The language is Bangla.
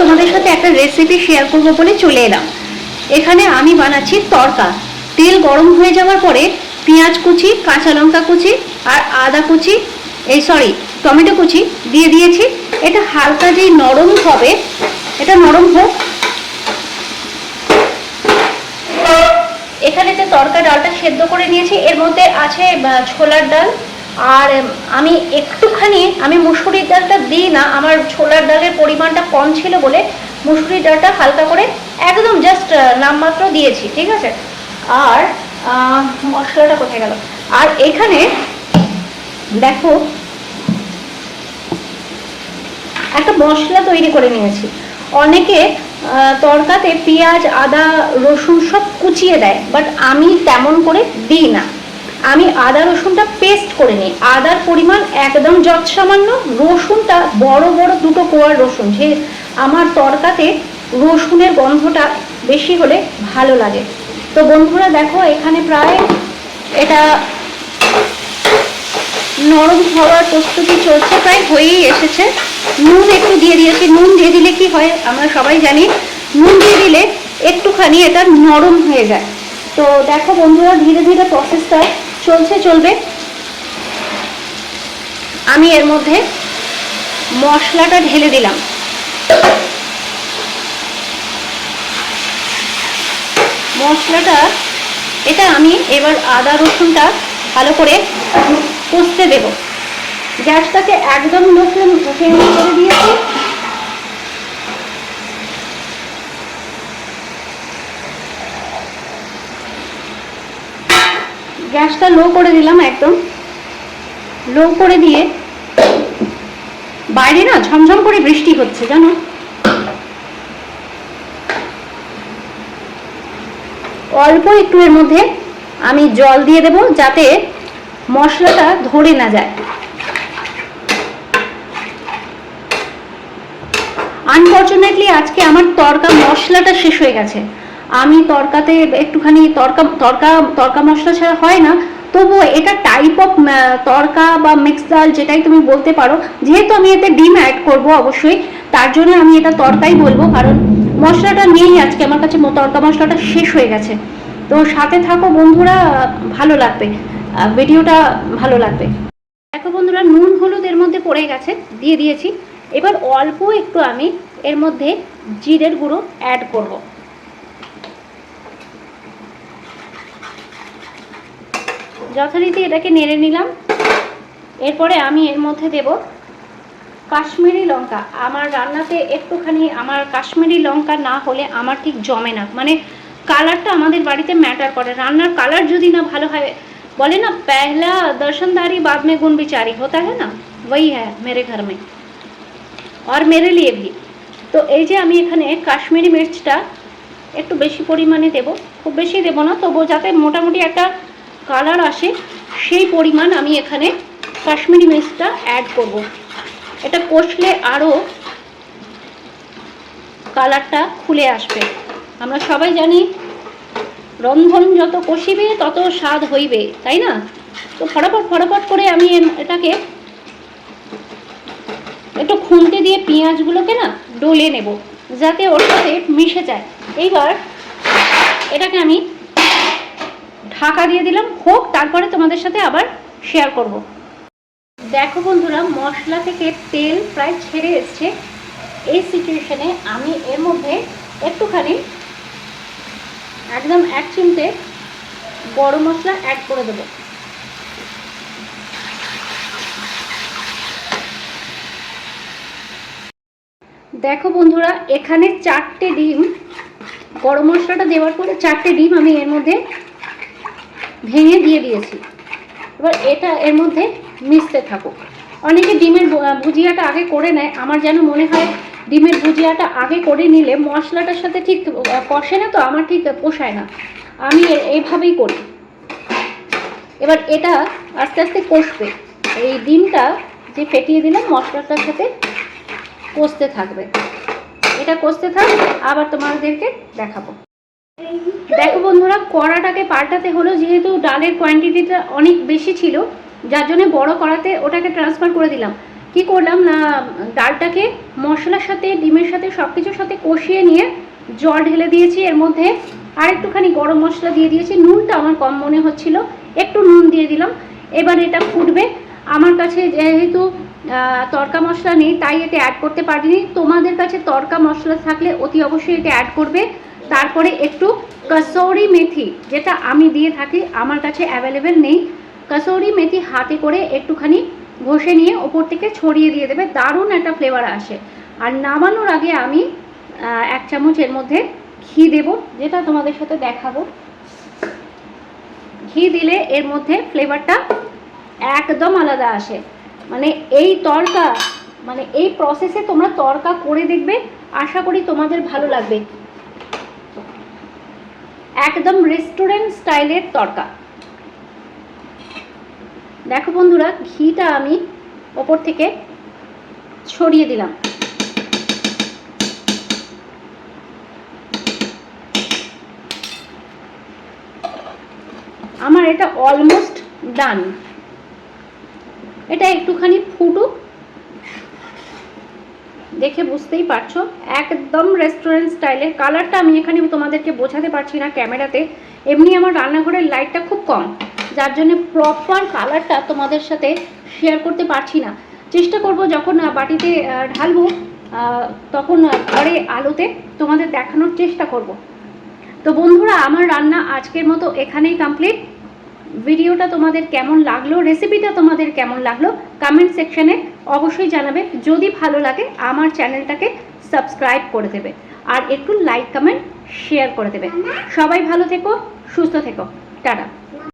তোমাদের সাথে একটা রেসিপি শেয়ার করব বলে চলে এলাম। এখানে আমি বানাচ্ছি তড়কা তেল গরম হয়ে যাওয়ার পরে পেঁয়াজ কুচি, কাঁচা লঙ্কা কুচি আর আদা কুচি, এই সরি টমেটো কুচি দিয়ে দিয়েছি। এটা হালকা যেই নরম হবে, এটা নরম হোক। এখানে যে তরকা ডালটা সেদ্ধ করে নিয়েছি, এর মধ্যে আছে ছোলার ডাল। আর আমি একটুখানি আমি মুসুরির ডালটা দিই না আমার ছোলার ডালের পরিমাণটা কম ছিল বলে মুসুরির ডালটা হালকা করে একদম জাস্ট নামমাত্র দিয়েছি ঠিক আছে? আর মশলাটা কোথায় গেল? আর এখানে দেখো একটা মশলা তৈরি করে নিয়েছি। অনেকে আহ, তড়কাতে পেঁয়াজ আদা রসুন সব কুচিয়ে দেয় বাট আমি তেমন করে দিই না। আমি আদা রসুনটা পেস্ট করে নিই। আদার পরিমাণ একদম যত সামান্য রসুনটা বড় বড় দুটো কোয়ার রসুন, যে আমার তরকাতে রসুনের গন্ধটা বেশি হলে ভালো লাগে। তো বন্ধুরা দেখো, এখানে প্রায় এটা নরম হওয়ার প্রস্তুতি চলছে, প্রায় হয়েই এসেছে। নুন একটু দিয়ে দিয়েছি। নুন দিয়ে দিলে কি হয়, আমরা সবাই জানি, নুন দিয়ে দিলে একটুখানি এটা নরম হয়ে যায়। তো দেখো বন্ধুরা, ধীরে ধীরে প্রসেসটা চলছে, চলবে। আমি এর মধ্যে মশলাটা ঢেলে দিলাম। মশলাটা, এটা আমি এবার আদা রসুনটা ভালো করে কষতে দেব। গ্যাসটাকে একদম লো ফ্লেম ফ্লেম করে দিয়েছি। গ্যাসটা লো করে দিলাম একদম। লো করে দিয়ে বাইরে না ঝমঝম করে বৃষ্টি হচ্ছে, জানো? অল্প একটু এর মধ্যে আমি জল দিয়ে দেব যাতে মশলাটা ধরে না যায়। আনফর্চুনেটলি আজকে আমার তরকা মশলাটা শেষ হয়ে গেছে। আমি তরকাতে একটুখানি তরকা তরকা তরকা মশলা ছাড়া হয় না। তবুও এটা টাইপ অফ তরকা বা মিক্স ডাল যেটাই তুমি বলতে পারো, যেহেতু আমি এতে ডিম অ্যাড করব অবশ্যই, তার জন্য আমি এটা তরকাই বলব, কারণ মশলাটা নেই আজকে, আমার কাছে তরকা মশলাটা শেষ হয়ে গেছে। তো সাথে থাকো বন্ধুরা, ভালো লাগবে ভিডিওটা ভালো লাগবে। দেখো বন্ধুরা, নুন হলুদ এর মধ্যে পড়ে গেছে, দিয়ে দিয়েছি। এবার অল্প একটু আমি এর মধ্যে জিরের গুঁড়ো অ্যাড করব। যথারীতি এটাকে নেড়ে নিলাম। এরপরে আমি এর মধ্যে দেব কাশ্মীরি লঙ্কা। আমার রান্নাতে একটুখানি আমার কাশ্মীরি লঙ্কা না হলে আমার ঠিক জমে না। মানে কালারটা আমাদের বাড়িতে ম্যাটার করে। রান্নার কালার যদি না ভালো হয়, বলে না, পেহলা দর্শনদারি বাদ মে গুণ বিচারি। হতা হ্যাঁ না? ওই হ্যাঁ মেরে ঘর মে। আর মেরে লিয়ে ভি। তো এই যে আমি এখানে কাশ্মীরি মির্চটা একটু বেশি পরিমাণে দেব। খুব বেশি দেব না, তবুও যাতে মোটামুটি একটা কালার আসে, সেই পরিমাণ আমি এখানে কাশ্মীরি মির্চটা অ্যাড করব। এটা কষলে আরও কালারটা খুলে আসবে। আমরা সবাই জানি, রন্ধন যত কষিবে, তত স্বাদ হইবে, তাই না? তো ফটাফট ফটাফট করে আমি এটাকে একটু খুন্তি দিয়ে পেঁয়াজগুলোকে না ডলে নেব, যাতে ওর সাথে মিশে যায়। এইবার এটাকে আমি ঢাকা দিয়ে দিলাম। হোক, তারপরে তোমাদের সাথে আবার শেয়ার করব। দেখো বন্ধুরা, মশলা থেকে তেল প্রায় ছেড়ে এসছে। এই সিচুয়েশনে আমি এর মধ্যে একটুখানি একদম এক চিমটে গরম মশলা অ্যাড করে দেবো। দেখো বন্ধুরা, এখানে চারটে ডিম, গরম মশলাটা দেওয়ার পরে চারটে ডিম আমি এর মধ্যে ভেঙে দিয়ে দিয়েছি। এবার এটা এর মধ্যে মিশতে থাকুক। অনেকে ডিমের ভুজিয়াটা আগে করে নেয়। আমার যেন মনে হয় ডিমের ভুজিয়াটা আগে করে নিলে মশলাটার সাথে ঠিক কষে না তো, আমার ঠিক পোষায় না। আমি এইভাবেই করি। এবার এটা আস্তে আস্তে কষবে। এই ডিমটা যে ফেটিয়ে দিলাম, মশলাটার সাথে কষতে থাকবে। এটা কষতে থাক, আবার তোমাদেরকে দেখাবো। দেখো বন্ধুরা, কড়াটাকে পাল্টাতে হলো, যেহেতু ডালের কোয়ান্টিটিটা অনেক বেশি ছিল, যার জন্য বড় কড়াতে ওটাকে ট্রান্সফার করে দিলাম। কি করলাম না, ডালটাকে মশলার সাথে, ডিমের সাথে সব কিছুর সাথে কষিয়ে নিয়ে জল ঢেলে দিয়েছি। এর মধ্যে আর একটুখানি গরম মশলা দিয়ে দিয়েছি। নুনটা আমার কম মনে হচ্ছিল, একটু নুন দিয়ে দিলাম। এবার এটা ফুটবে। আমার কাছে যেহেতু তড়কা মশলা নেই, তাই এতে অ্যাড করতে পারিনি। তোমাদের কাছে তড়কা মশলা থাকলে অতি অবশ্যই এতে অ্যাড করবে। তারপরে একটু কসৌরি মেথি, যেটা আমি দিয়ে থাকি, আমার কাছে অ্যাভেলেবেল নেই। কসৌরি মেথি হাতে করে একটুখানি ঘষে নিয়ে ওপর থেকে ছড়িয়ে দিয়ে দেবে, দারুণ একটা ফ্লেভার আসে। আর নামানোর আগে আমি এক চামচ এর মধ্যে ঘি দেব, যেটা তোমাদের সাথে দেখাবো। ঘি দিলে এর মধ্যে ফ্লেভারটা একদম আলাদা আসে। মানে এই তরকা মানে এই প্রসেসে তোমরা তরকা করে দেখবে, আশা করি তোমাদের ভালো লাগবে। একদম রেস্টুরেন্ট স্টাইলের তরকা। দেখো বন্ধুরা, ঘিটা আমি ওপর থেকে ছড়িয়ে দিলাম। আমার এটা অলমোস্ট ডান এটা একটুখানি ফুটুক। দেখে বুঝতেই পারছ। একদম রেস্টুরেন্ট স্টাইলের কালারটা আমি এখানে তোমাদেরকে বোঝাতে পারছি না ক্যামেরাতে এমনি আমার রান্নাঘরের লাইটটা খুব কম। যার জন্য প্রপার কালারটা তোমাদের সাথে শেয়ার করতে পারছি না। চেষ্টা করব যখন বাটিতে ঢালবো তখন ঘরে আলোতে তোমাদের দেখানোর চেষ্টা করব। তো বন্ধুরা, আমার রান্না আজকের মতো এখানেই কমপ্লিট ভিডিওটা তোমাদের কেমন লাগল রেসিপিটা তোমাদের কেমন লাগল কমেন্ট সেকশনে অবশ্যই জানাবে। যদি ভালো লাগে, আমার চ্যানেলটাকে সাবস্ক্রাইব করে দেবে। আর একটু লাইক, কমেন্ট, শেয়ার করে দেবে। সবাই ভালো থেকো, সুস্থ থেকো। টাটা।